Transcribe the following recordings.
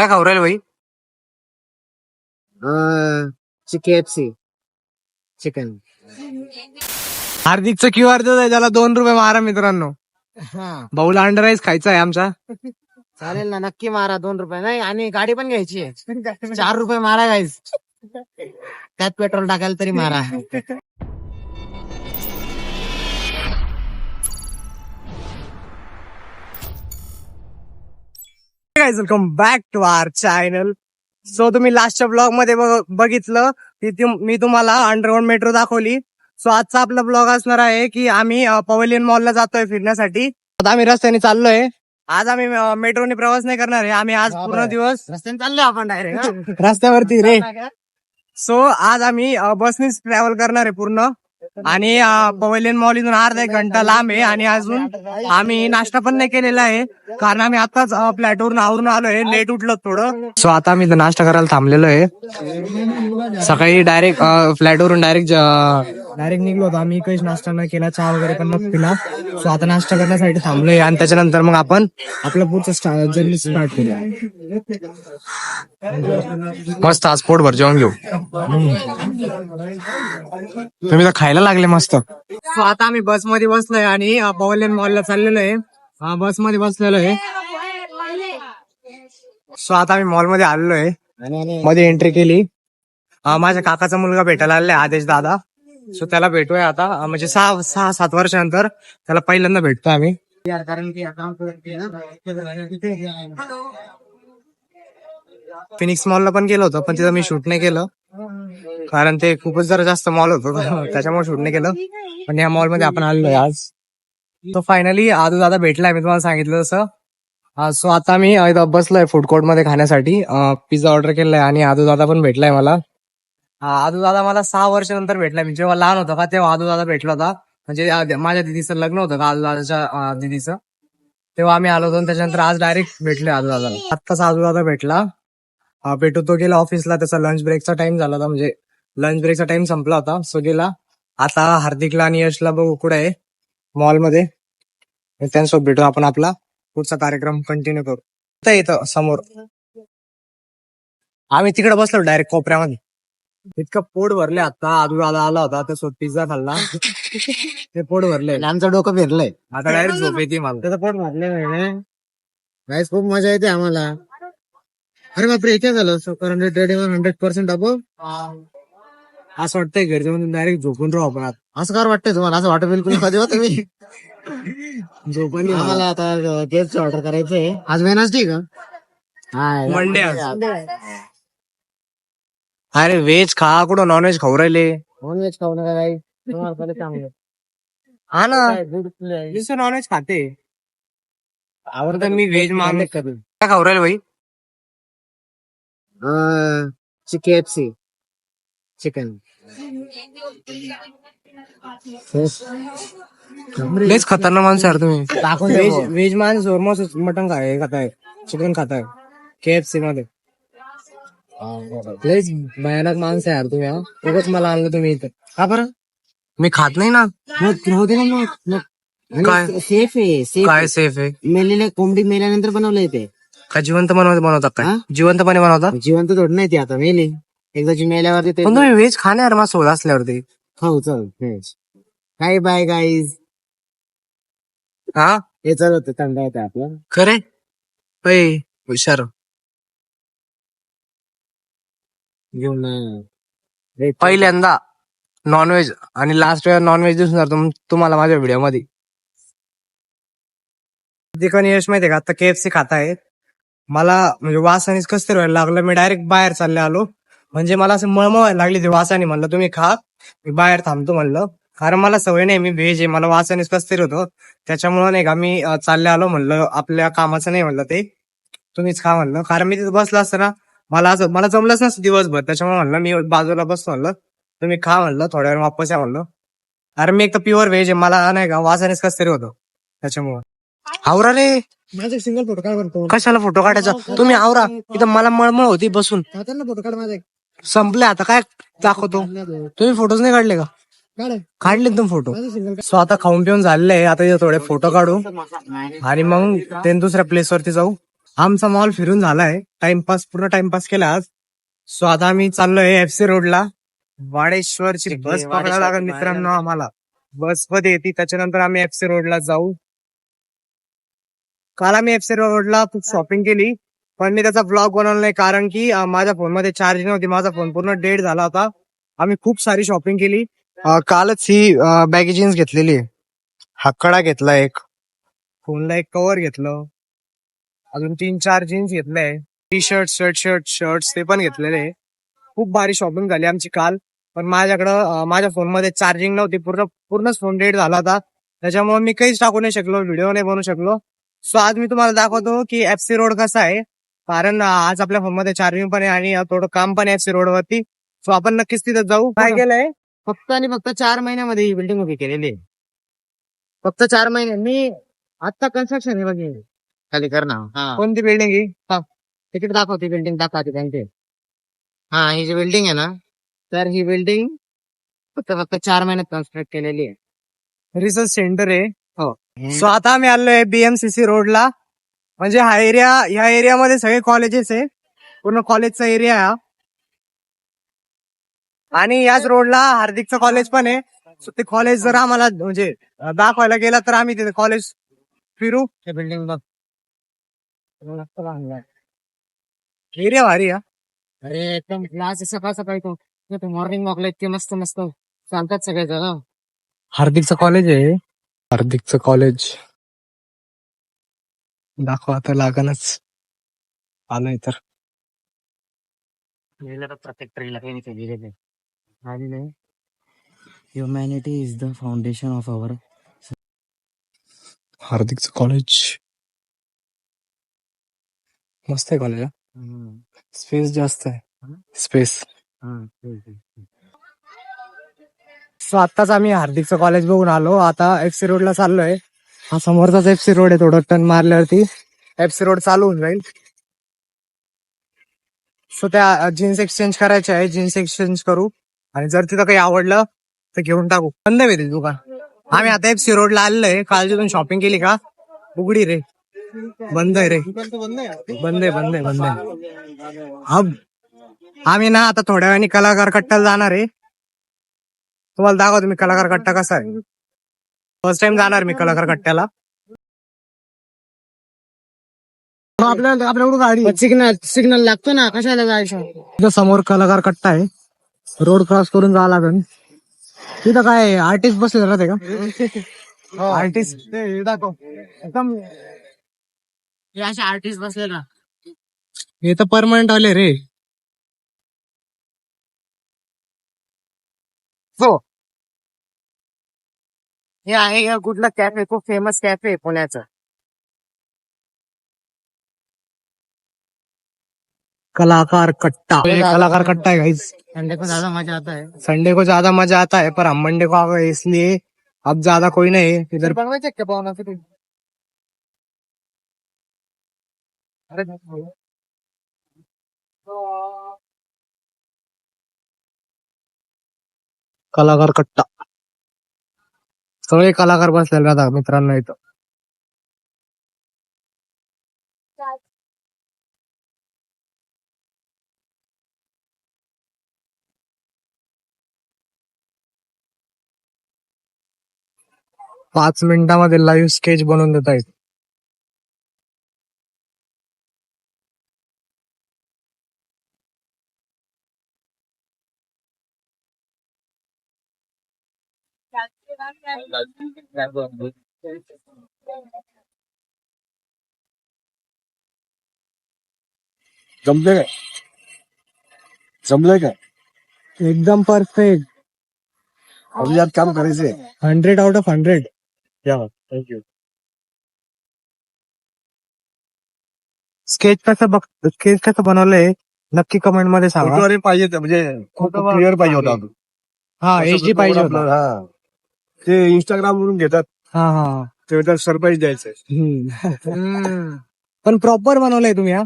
काय खाऊ राहील भाई के एफ सी चिकन हार्दिकचं क्यू आर आहे त्याला दोन रुपये मारा मित्रांनो. हा. भाऊला अंडर राईस खायचा आहे आमचा. चालेल ना नक्की मारा दोन रुपये. नाही आणि गाडी पण घ्यायची आहे. चार रुपये मारा गाईस त्यात पेट्रोल टाकायला तरी मारा. Welcome back to our channel so तुम्ही लास्टच्या ब्लॉगमध्ये बघ- बघितलं की मी तुम्हाला अंडरग्राऊंड मेट्रो दाखवली. सो आजचा आपला ब्लॉग असणार आहे की आम्ही पवेलियन मॉलला जातोय फिरण्यासाठी. आता आम्ही रस्त्याने चाललोय. आज आम्ही मेट्रोने प्रवास नाही करणार आहे. आम्ही आज पूर्ण दिवस रस्त्याने चाललो आपण डायरेक्ट रस्त्यावरती रे. सो आज आम्ही बसनेच ट्रॅव्हल करणार आहे पूर्ण. आणि पवेलियन मॉल इथून अर्धा एक घंटा लांब आहे आणि अजून आम्ही नाश्ता पण नाही केलेला आहे. कारण आम्ही आताच फ्लॅटवरून आवरून आलोय. लेट उठलो थोडं. सो आता आम्ही नाश्ता करायला थांबलेलो आहे. सकाळी डायरेक्ट फ्लॅटवरून डायरेक्ट डायरेक्ट निघलो होतो. आम्ही काहीच नाश्ता नाही केला. चहा वगैरे पण मग पिला. सो आता नाश्ता करण्यासाठी थांबलोय. आणि त्याच्यानंतर मग आपण आपला पुढचं जर्नी स्टार्ट करूया. मस्त आज पोटभर जेवण घेऊ. तुम्ही तर खायला लागले मस्त. सो आता आम्ही बसमध्ये बसलोय आणि पवल्यान मॉलला चाललेलो आहे. बसमध्ये बसलेलो आहे. सो आता आम्ही मॉलमध्ये आलेलो आहे. मध्ये एंट्री केली. अं, माझ्या काकाचा मुलगा भेटायला आलाय आदेश दादा. सो त्याला भेटूया आता. अं, म्हणजे सहा सहा सात वर्षानंतर त्याला पहिल्यांदा भेटतो आम्ही. कारण की आता फिनिक्स मॉलला पण गेलो होतो पण तिथं मी शूट नाही केलं. कारण ते खूपच जरा जास्त मॉल होतो. त्याच्यामुळे शूट नाही केलं. पण या मॉलमध्ये आपण आलेलो आज. तो फायनली आदू दादा भेटलाय. मी तुम्हाला सांगितलं तसं. सो आता मी बसलोय फूड कोर्टमध्ये खाण्यासाठी. पिझ्झा ऑर्डर केलाय आणि आदू दादा पण भेटलाय मला. आदू दादा मला सहा वर्षानंतर भेटलाय. मी जेव्हा लहान होतो का तेव्हा आदू दादा भेटला होता. म्हणजे माझ्या दिदीचं लग्न होतं का आदू दादाच्या दिदीचं. तेव्हा आम्ही आलो होतो त्याच्यानंतर आज डायरेक्ट भेटले आदू दादाला. आत्ताच आदू दादा भेटला. भेटू तो गेला ऑफिसला त्याचा लंच ब्रेकचा टाइम झाला होता. म्हणजे लंच ब्रेकचा टाइम संपला होता. सो गेला आता हार्दिकला आणि यशला बघू कुठे आहे. मॉलमध्ये त्यांच्यासोबत भेटू आपण आपला पुढचा कार्यक्रम कंटिन्यू करू. इथं येतं समोर. आम्ही तिकडे बसलो डायरेक्ट कोपऱ्यामध्ये. इतकं पोट भरले आता. आजू दादा आला होता. त्यासोबत पिझ्झा खाल्ला. ते पोट भरले आमचं डोकं फिरलंय. आता डायरेक्ट झोप येते मला. त्याचं पोट भरले गाईस खूप मजा येते आम्हाला. अरे बापरे काय झालं. हंड्रेड रेडी हंड्रेड पर्सेंट अबो असं वाटतंय घरच्या मध्ये डायरेक्ट झोपून राहू आपण आता. असं काय वाटतंय तुम्हाला? असं वाटत बिलकुल कधी होतं मी झोपून नाही मला. आम्हाला आता केक ऑर्डर करायचंय. आज वेनसडे का? हाय. आज. अरे व्हेज खा कुठं नॉनव्हेज खाऊ राहिले? नॉन व्हेज खाऊ नका काही. तुम्हाला पहिले चांगलं हा ना. काय दूध पिलंय. मी नॉनव्हेज खाते. आवडतं मी व्हेज मान कधी काय खाऊ राहिले भाई? K chicken. लयच खतरनाक माणसं यार तुम्ही. व्हेज व्हेज माणूस मस्त मटन खाय खाताय. चिकन खाताय. केएफसी मध्ये. लयच भयानक माणसं आहे यार तुम्ही हा. उगाच मला आणलं तुम्ही इथं. का बरं? मी खात नाही ना. मग राहू दे ना मग. मग काय? सेफ़ आहे सेफ़ काय सेफ़ आहे? मेलेले कोंबडी मेल्यानंतर बनवलंय ते. काय जिवंत बनवत बनवतात काय? हा? जिवंतपणे बनवतात जिवंत थोडं नाही ते आता मेली. एकदाची मेल्यावरती ते पण तुम्ही व्हेज खाणार मग सोड असल्यावरती. खाऊ चल व्हेज. काय बाय गाईज हा? हे चल होतं थंड येते आपलं. खरे? पै हुशार. घेऊन ना. पहिल्यांदा नॉनव्हेज आणि लास्ट वेळा नॉनव्हेज दिसणार तुम- तुम्हाला माझ्या व्हिडिओमध्ये. आणि यश माहितीये का? आता केएफसी खात आहेत मला म्हणजे वासानीच कसं तरी व्हायला लागलं. मी डायरेक्ट बाहेर चालले आलो. म्हणजे मला असं मळमळ व्हायला लागली ते वासाने म्हणलं तुम्ही खा मी बाहेर थांबतो म्हणलं. कारण मला सवय नाही मी व्हेज आहे मला वासानेच कसं तरी होतं. त्याच्यामुळे नाही का मी चालले आलो म्हणलं आपल्या कामाचं नाही म्हणलं ते. तुम्हीच खा म्हणलं. कारण मी तिथे बसलो असतं ना मला असं मला जमलंच नसतं दिवसभर. त्याच्यामुळे म्हणलं मी बाजूला बसतो म्हणलं. तुम्ही खा म्हणलं. थोड्या वेळ वापस या म्हणलं. अरे मी एक तर प्युअर व्हेज आहे मला नाही का वासानेच कसं तरी होतं. त्याच्यामुळं. आवरा रे. माझा सिंगल फोटो काढ कशाला फोटो काढायचा? तुम्ही आवरा. इथं मला मळमळ होती बसून. फोटो काढ माझा. संपले आता काय दाखवतो? तुम्ही फोटोज नाही काढले का? काढ काढले तुम्ही फोटो सो आता खाऊन पिऊन झालेलं आहे. आता थोडे फोटो काढू. आणि मग ते दुसऱ्या प्लेस वरती जाऊ. आमचा मॉल फिरून झालाय. टाइमपास पूर्ण टाइमपास केला आज. सो आता आम्ही चाललोय एफ सी रोडला वाडेश्वरची बस पकडायला लागेल मित्रांनो. आम्हाला. बसमध्ये येते. त्याच्यानंतर आम्ही एफ सी रोडला जाऊ. काल आम्ही एफ सी रोडला खूप शॉपिंग केली. पण मी त्याचा ब्लॉग बनवला नाही कारण की माझ्या फोनमध्ये चार्ज चार्जिंग नव्हती. माझा फोन पूर्ण डेड झाला होता. आम्ही खूप सारी शॉपिंग केली. कालच ही बॅगी जीन्स घेतलेली. आहे घेतला एक. फोनला एक कव्हर घेतलं. अजून तीन चार जीन्स घेतले. T shirt shirt shirt shirt ते पण घेतलेले. खूप भारी शॉपिंग झाली आमची काल. पण माझ्याकडं माझ्या फोनमध्ये चार्जिंग नव्हती. पूर्ण पूर्णच फोन डेड झाला होता. त्याच्यामुळे मी काहीच टाकू नाही शकलो. व्हिडिओ नाही बनवू शकलो. सो आज मी तुम्हाला दाखवतो की एफ सी रोड कसा आहे. कारण आज आपल्या फोनमध्ये चार्जिंग पण आहे आणि थोडं काम पण आहे एफ सी रोड वरती सो आपण नक्कीच तिथे जाऊ. काय केलंय? फक्त आणि फक्त चार महिन्यामध्ये ही बिल्डिंग उभी केलेली आहे. फक्त चार महिने. मी आता कन्स्ट्रक्शन आहे बघ. खाली कर ना. हा. कोणती बिल्डिंग ही? तिकीट दाखवते बिल्डिंग दाखवते त्यांचे. हा ही जी बिल्डिंग आहे ना. तर ही बिल्डिंग फक्त फक्त चार महिन्यात कन्स्ट्रक्ट केलेली आहे. रिसर्च सेंटर आहे. हो. सो आता आम्ही आलोय बीएमसीसी रोडला म्हणजे हा एरिया ह्या एरियामध्ये सगळे कॉलेजेस आहे. पूर्ण कॉलेजचा एरिया आहे हा. आणि याच रोडला हार्दिकचं कॉलेज पण आहे. ते कॉलेज जर आम्हाला म्हणजे दाखवायला गेला तर आम्ही तिथे कॉलेज फिरू. हे बिल्डिंग. एरिया भारी आहे हा. अरे एकदम क्लास सकाळ सकाळी तो मॉर्निंग वॉकला इतके मस्त मस्त चालतात सगळे जण हार्दिकचं कॉलेज आहे. हार्दिकचं कॉलेज दाखवा तर लागणच आलंय तर? लिहिलं तर प्रत्येक ट्रीला काही नाही लिहिलेलं आणि नाही humanity is the foundation of our हार्दिकचं college मस्त आहे कॉलेज स्पेस जास्त आहे. स्पेस सो आताच आम्ही हार्दिकचं कॉलेज बघून आलो. आता एफ सी रोडला चाललोय. हा समोरचाच एफ सी रोड आहे थोडं. टर्न मारल्यावरती एफसी रोड चालू होऊन जाईल. सो त्या जीन्स एक्सचेंज करायचे आहे. जीन्स एक्सचेंज करू. आणि जर तिथं काही आवडलं तर घेऊन टाकू. बंद आहे ते दुकान. आम्ही आता एफसी रोडला आलेलोय काल तिथून शॉपिंग केली का? उघडी रे. बंद आहे रे. बंद आहे बंद आहे बंद आहे. हब आम्ही ना आता थोड्या वेळाने कलाकार कट्टा जाणार आहे. तुम्हाला दाखवतो मी कलाकार कट्टा कसा आहे. फर्स्ट टाइम जाणार मी कलाकार कट्ट्याला. आपल्याला आपल्याकडून गाडी? आहे. सिग्नल सिग्नल लागतो ना कशाला जायचं? समोर कलाकार कट्टा आहे. रोड क्रॉस करून जावं लागेल. तिथं काय आर्टिस्ट बसले राहते का? आर्टिस्ट दाखव. एकदम हे असे आर्टिस्ट बसले ना. हे तर परमनंट आले रे. हो. हे आहे हे कुठलं कॅफे खूप फ़ेमस कॅफे आहे पुण्याचं. कलाकार कट्टा. ये कलाकार कट्टा है गाइस संडे को ज़्यादा मज़ा आता है संडे को ज़्यादा मज़ा आता है पर हम मंडे को आ गए इसलिए अब ज़्यादा कोई नहीं. है इधर बनवायचे का पाहुणा फिरून अरे कलाकार कट्टा. सगळे कलाकार बसलेले राहतात मित्रांनो इथं. पाच मिनिटामध्ये लाईव्ह स्केच बनवून देत आहेत. जमले काय? जमलंय काय? एकदम परफेक्ट अभी यात काम करायचंय. Hundred out of hundred thank you sketch कसं बघ स्केच कसं बनवलंय नक्की कमेंटमध्ये सांगा. पाहिजे म्हणजे खूप क्लिअर पाहिजे होता. हा एच डी पाहिजे होता. हा. ते इंस्टाग्राम वरून घेतात. हा हा ते सरप्राईज द्यायचंय. हम्म. पण प्रॉपर बनवलंय तुम्ही हा?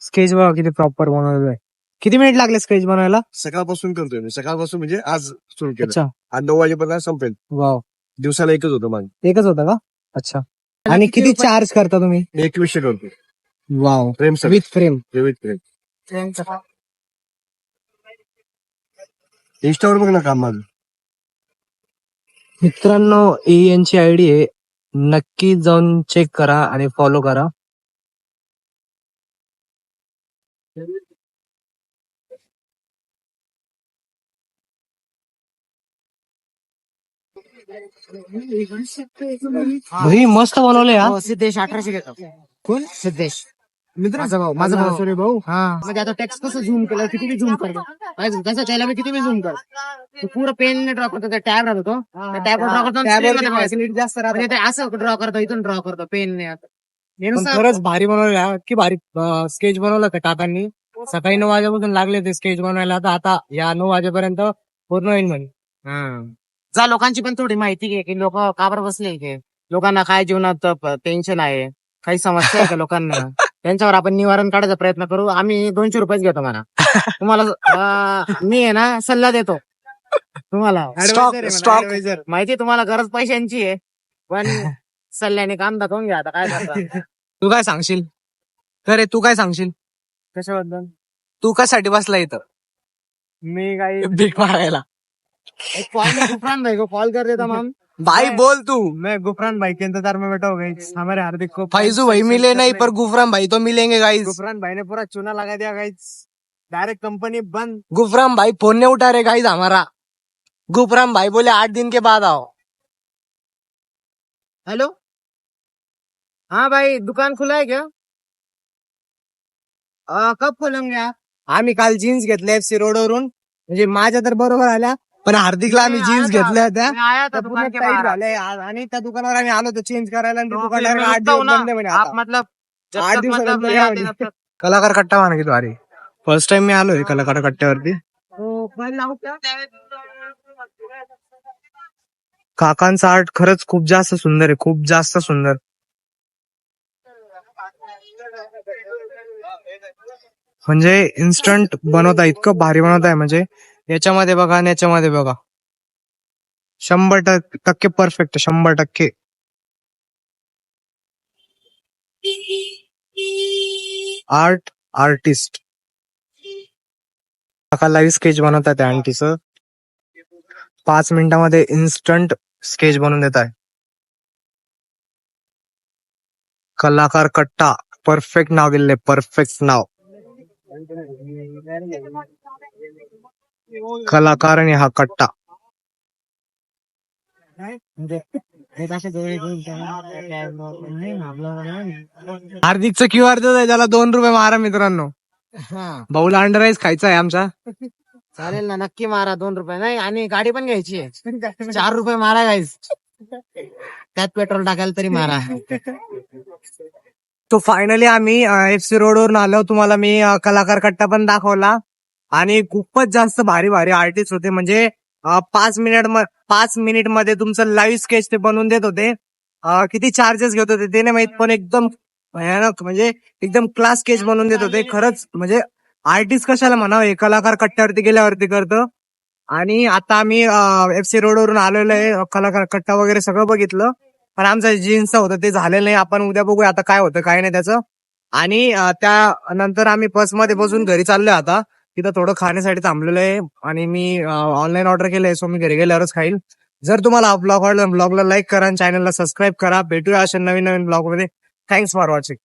स्केच बघा किती प्रॉपर बनवलंय. किती मिनिट लागले स्केच बनवायला? सकाळपासून करतोय मी. सकाळपासून म्हणजे आज सुरू केलं. अच्छा. आज नऊ वाजेपर्यंत संपेल. वाव. दिवसाला एकच होतं माझं एकच होतं का? अच्छा. आणि किती चार्ज करता तुम्ही? एकवीसशे करतो wow. Prem sir with frame with Prem इंस्टावर बघ ना काम माझं मित्रांनो ए यांची आयडी आहे. नक्की जाऊन चेक करा आणि फॉलो करा. भाई मस्त बनवले हा. हो, सिद्धेश अठराशे घेतो. कोण? सिद्धेश. माझा भाऊ माझा भाऊ सॉरी भाऊ. हा. म्हणजे आता टेक्स्ट कसं झूम केलं? किती बी झूम करतो कसं त्याला मी किती बी झूम कर. तू पुरं पेन ड्रॉ करतो त्या टॅब राहतो टॅब ड्रॉ करतो जास्त राहते. म्हणजे असं ड्रॉ करतो इथून ड्रॉ करतो पेन पण खरंच भारी बनवलं. की भारी स्केच बनवलं त्या काकांनी? सकाळी नऊ वाजेपासून लागले ते स्केच बनवायला. तर आता या नऊ वाजेपर्यंत पूर्ण होईल म्हणे. जा लोकांची पण थोडी माहिती घे की लोक काबर बसले की लोकांना काय जीवनात टेन्शन आहे? काही समस्या आहे का लोकांना? त्यांच्यावर आपण निवारण काढायचा प्रयत्न करू. आम्ही दोनशे रुपयेच घेतो म्हणा. तुम्हाला अं, मी आहे ना सल्ला देतो. तुम्हाला. Stock- Advisor आहे म्हणा, stock. advisor. माहिती आहे तुम्हाला गरज पैशांची आहे. पण सल्ल्याने काम दाखवून घ्या आता काय करता. तू काय सांगशील? तर तू काय सांगशील? कशाबद्दल? तू कशासाठी बसला इथं? मी काही भीक मागायला. कॉल कॉल कर देता मैम भाई बोल तू। मैं गुफरान भाई के इंतजार में बैठा हो गई हमारे हार्दिक को फैजू भाई मिले नहीं पर गुफराम भाई तो मिलेंगे गाइस गुफरान भाई ने पूरा चूना लगा दिया गाइस डायरेक्ट कंपनी बंद। गुफराम भाई फोन नहीं उठा रहे गाइस हमारा। गुफराम भाई बोले आठ दिन के बाद आओ। हेलो हाँ भाई दुकान खुला है क्या? आ, कब खोलेंगे आप? आम्ही काल जीन्स घेतल्या एफ सी रोडवरून म्हणजे माझ्या तर बरोबर आल्या. पण हार्दिकला आम्ही मी जीन्स. घेतल्या होत्या. त्या पूर्ण झाल्या आ- आणि त्या दुकानावर आम्ही आलो होतो चेंज करायला आणि ते आठ दिवस ना. बंद आहे म्हणे आता. मतलब जब आठ तक दिवसानंतर मतलब या ले म्हणे. आते तब तक. कलाकार कट्टा म्हणा किती भारी फर्स्ट टाइम मी आलोय कलाकार कट्ट्यावरती. काकांचा आर्ट खरंच खूप जास्त सुंदर आहे. खूप जास्त सुंदर. म्हणजे इन्स्टंट बनवता इतकं भारी बनवत आहे म्हणजे याच्यामध्ये बघा आणि याच्यामध्ये बघा. शंभर टक्के परफेक्ट शंभर टक्के. आर्ट आर्टिस्ट लाईव्ह स्केच बनवत आहे आंटीचं पाच मिनिटामध्ये इन्स्टंट स्केच बनवून देत आहे. कलाकार कट्टा परफेक्ट नाव दिले परफेक्ट नाव. कलाकार आणि हा कट्टा. हार्दिकचं क्यू आर आहे त्याला दोन रुपये मारा मित्रांनो. हा. भाऊला अंडर राईस खायचा आहे आमचा. चालेल ना नक्की मारा दोन रुपये. नाही आणि गाडी पण घ्यायची आहे. चार रुपये मारा गाईस त्यात पेट्रोल टाकायला तरी मारा. तो फायनली आम्ही एफ सी रोडवरून आलो. तुम्हाला मी अ, कलाकार कट्टा पण दाखवला. आणि खूपच जास्त भारी भारी आर्टिस्ट होते. म्हणजे पाच मिनिट पाच मिनिटमध्ये तुमचं लाईव्ह स्केच ते बनवून देत होते. किती चार्जेस घेत होते ते नाही माहीत पण एकदम भयानक म्हणजे एकदम क्लास स्केच बनवून देत होते. खरंच म्हणजे आर्टिस्ट कशाला म्हणावं? हे कलाकार कट्ट्यावरती गेल्यावरती करतं. आणि आता आम्ही एफ सी रोडवरून आलेलो आहे. कलाकार कट्टा वगैरे सगळं बघितलं. पण आमचं जीन्स होतं ते झालेलं नाही. आपण उद्या बघूया आता काय होतं काय नाही त्याचं. आणि त्यानंतर आम्ही बसमध्ये बसून घरी चाललोय आता. तिथं थोडं खाण्यासाठी थांबलेलं आहे आणि मी ऑनलाईन ऑर्डर केलंय सो मी घरी गेल्यावरच खाईल. जर तुम्हाला हा ब्लॉग आवडला ब्लॉगला लाईक करा आणि चॅनलला सबस्क्राईब करा. भेटूया अशा नवीन नवीन ब्लॉगमध्ये. Thanks for watching